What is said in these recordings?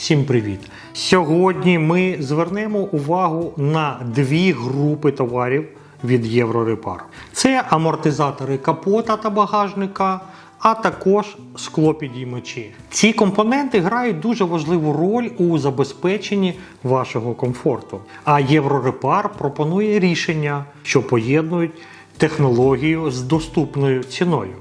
Всім привіт! Сьогодні ми звернемо увагу на дві групи товарів від Єврорепар. Це амортизатори капота та багажника, а також склопідіймачі. Ці компоненти грають дуже важливу роль у забезпеченні вашого комфорту. А Єврорепар пропонує рішення, що поєднують технологію з доступною ціною.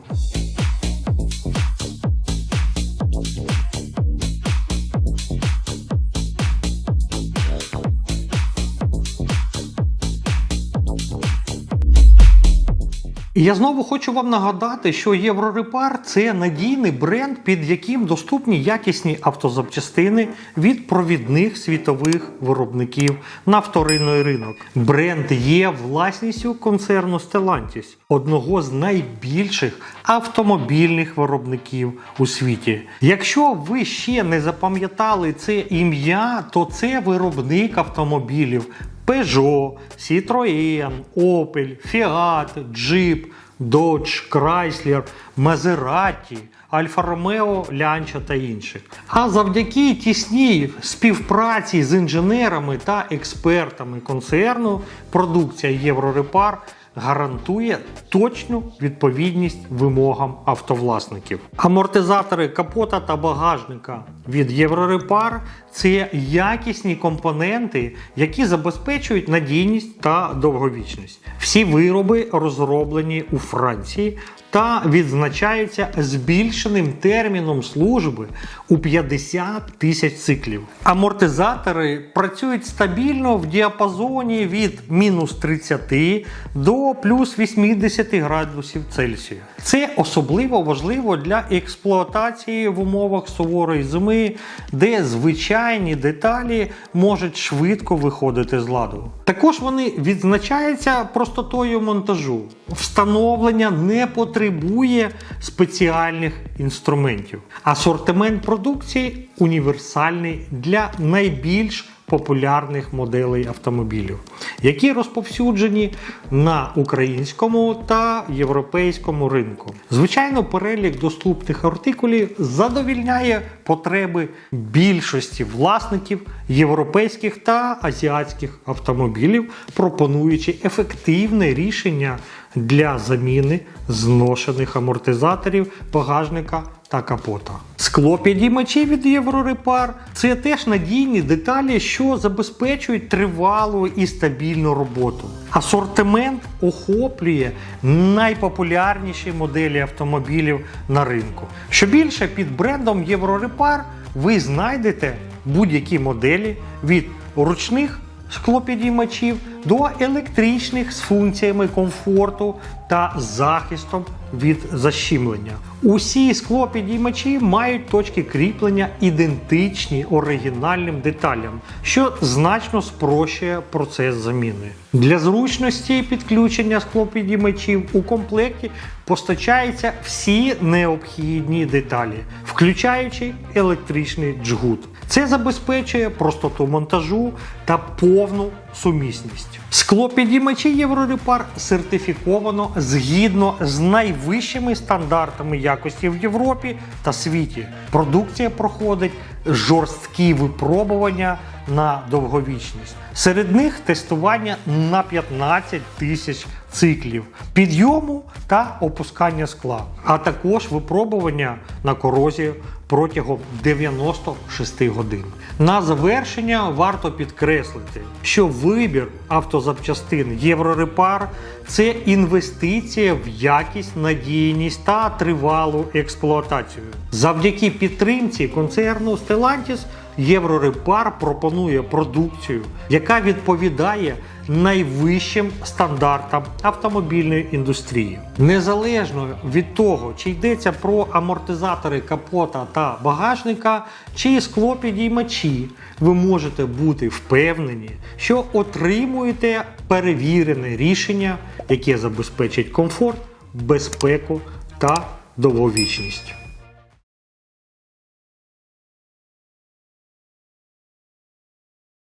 І я знову хочу вам нагадати, що Єврорепар це надійний бренд, під яким доступні якісні автозапчастини від провідних світових виробників на вторинний ринок. Бренд є власністю концерну Stellantis, одного з найбільших автомобільних виробників у світі. Якщо ви ще не запам'ятали це ім'я, то це виробник автомобілів. Peugeot, Citroën, Opel, Fiat, Jeep, Dodge, Chrysler, Maserati, Alfa Romeo, Lancia та інших. А завдяки тісній співпраці з інженерами та експертами концерну продукція Єврорепар гарантує точну відповідність вимогам автовласників. Амортизатори капота та багажника від Єврорепар це якісні компоненти, які забезпечують надійність та довговічність. Всі вироби розроблені у Франції та відзначаються збільшеним терміном служби у 50 тисяч циклів. Амортизатори працюють стабільно в діапазоні від мінус 30 до плюс 80 градусів Цельсія. Це особливо важливо для експлуатації в умовах суворої зими, де звичайні деталі можуть швидко виходити з ладу. Також вони відзначаються простотою монтажу. Встановлення не потребує спеціальних інструментів. Асортимент продукції універсальний для найбільш популярних моделей автомобілів, які розповсюджені на українському та європейському ринку. Звичайно, перелік доступних артикулів задовільняє потреби більшості власників європейських та азіатських автомобілів, пропонуючи ефективне рішення для заміни зношених амортизаторів багажника та капота. Склопідіймачі від Єврорепар це теж надійні деталі, що забезпечують тривалу і стабільну роботу. Асортимент охоплює найпопулярніші моделі автомобілів на ринку. Що більше під брендом Єврорепар ви знайдете будь-які моделі від ручних склопідіймачів до електричних з функціями комфорту та захистом від защімлення. Усі склопідіймачі мають точки кріплення ідентичні оригінальним деталям, що значно спрощує процес заміни. Для зручності підключення склопідіймачів у комплекті постачаються всі необхідні деталі, включаючи електричний джгут. Це забезпечує простоту монтажу та повну сумісність. Склопідіймачі Єврорепар сертифіковано згідно з найвищими стандартами якості в Європі та світі. Продукція проходить жорсткі випробування на довговічність. Серед них тестування на 15 тисяч циклів підйому та опускання скла, а також випробування на корозію протягом 96 годин. На завершення варто підкреслити, що вибір автозапчастин Єврорепар це інвестиція в якість, надійність та тривалу експлуатацію. Завдяки підтримці концерну Stellantis Єврорепар пропонує продукцію, яка відповідає найвищим стандартам автомобільної індустрії. Незалежно від того, чи йдеться про амортизатори капота та багажника, чи склопідіймачі, ви можете бути впевнені, що отримуєте перевірене рішення, яке забезпечить комфорт, безпеку та довговічність.